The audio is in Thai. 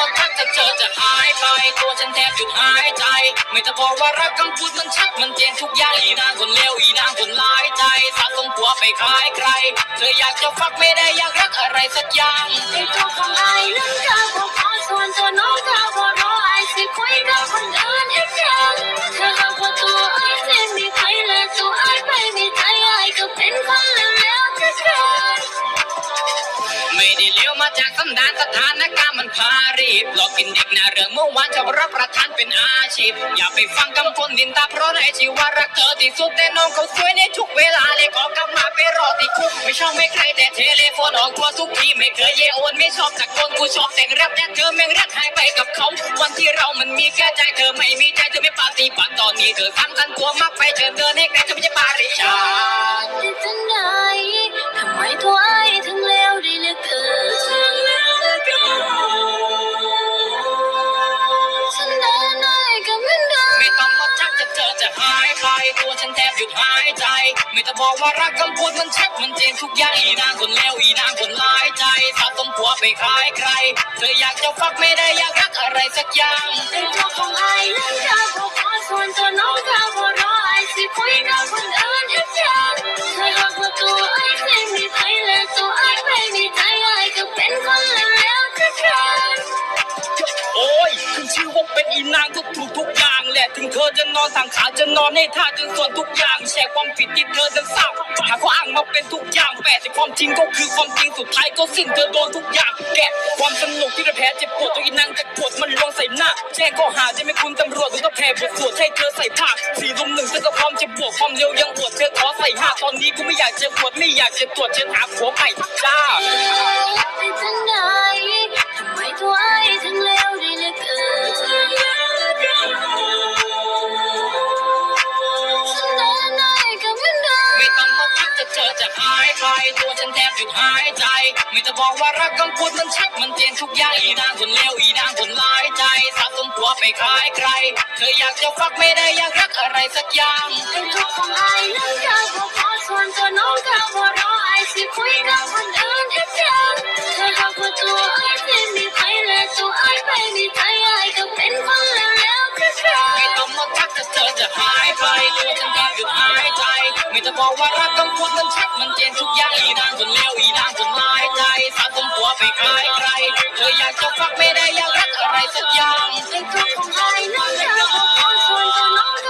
ว่าถ้าเธอจะหายไป ตัวฉันแทบหยุดหายใจ ไม่จะพอกว่ารักคำพูดมันชัดมันเจนทุกอย่างอีนางคนเลวอีนางคนร้ายใจสะสมกลัวไปคล้ายใคร เธออยากจะฟักไม่ได้อยากรักอะไรสักอย่างไอ้เจ้าของไอ้เรื่องเธอบอกขอชวนเธอน้องเธอบอกรอไอ้สิคุยกับคนอื่น จากตำนานสถานการณ์มันพารีบหลอกกินเด็กหนาเรื่องเมื่อวานจะรับประทานเป็นอาชีพ อย่าไปฟังคำคนดินตาเพราะในชีวารักเธอที่สุดแต่น้องเขาสวยในทุกเวลาเลยขอกลับมาไปรอที่คุกไม่ชอบไม่ใครแต่เทเลโฟนออกตัวทุกทีไม่เคยเยโอนไม่ชอบจากคนกูชอบแต่งแรปแต่เธอแม่งรักหายไปกับเขา วันที่เรามันมีแค่ใจเธอไม่มีใจเธอไม่ปาฏิบัติตอนนี้เธอสำคัญตัวมากไปเชิญเดิน จะเจอจะหายไปตัวฉันแทบหยุดหายใจ ไม่ต้องบอกว่ารักคำพูดมันชัดมันเจนทุกอย่างอีนางคนเลวอีนางคนร้ายใจสะสมผัวไปขายใคร เธออยากจะฟักไม่ได้อยากรักอะไรสักอย่างไอ้ตัวของไอ้นั้นเธอบอกขอส่วนตัวน้องเธอบอกรอไอ้สิคุยกับคนอื่นอีกอย่างเธอหากว่าตัวไอ้ไม่มีใครและตัวไอ้ไม่มีใจไอ้ก็เป็นคนเลวๆที่สุดโอ้ยขึ้นชื่อว่าเป็นอีนางก็ถูกทุกอย่างแห ละถึงเธอจะนอนสังขาจะนอนให้ท่าจนส่วนทุกอย่าง แชร์ความผิดที่เธอจะสร้างหาข้ออ้างมาเป็นทุกอย่างแปดแต่ความจริงก็คือความจริงสุดท้ายก็สิ้นเธอโดนทุกอย่างแกะความสนุกที่เธอแพ้เจ็บปวดตัวอีนางจะกดมันลงใส่หน้าแจ้งข้อหาจะไม่คุณตำรวจต้องแพ้บทสวดให้เธอใส่ผ้าสี่รุมหนึ่งเธอก็พร้อมจะบวกความเร็วยังอวดเธอขอใส่ห้าตอนนี้กูไม่อยากเจะปวดไม่อยากจะตรวจเชิญหาผัวใหม่จ้า จะหายตัวฉันแทบหยุดหายใจ ไม่จะบอกว่ารักคำพูดมันชัดมันเจนทุกอย่างอีนางคนเลวอีนางคนร้ายใจสะสมผัวไปขายใคร เธออยากจะฟักไม่ได้อยากรักอะไรสักอย่างไอ้ตัวของไอ้นั้นเธอบอกขอส่วนตัวน้องเธอบอรอไอ้สิคุยกับคนอื่นอีกอย่างเธอหากว่าตัวไอ้ไม่มีใครและตัวไอ้ไม่มีใจไอ้ก็เป็นคนเลวๆที่สุดไม่ต้องมาทักจะเจอจะหายไปตัวฉันแทบหยุดหายใจ ไม่จะบอกว่ารักกังวลนั้นชัดมันเจนทุกอย่างอีนางจนแล้วอีนางจนลายใจสะสมหัวไปใครใครเธออยากจะฟังไม่ได้อยากรักอะไรสักอย่างเป็นรักของใคองเธอขนเน้องเธอ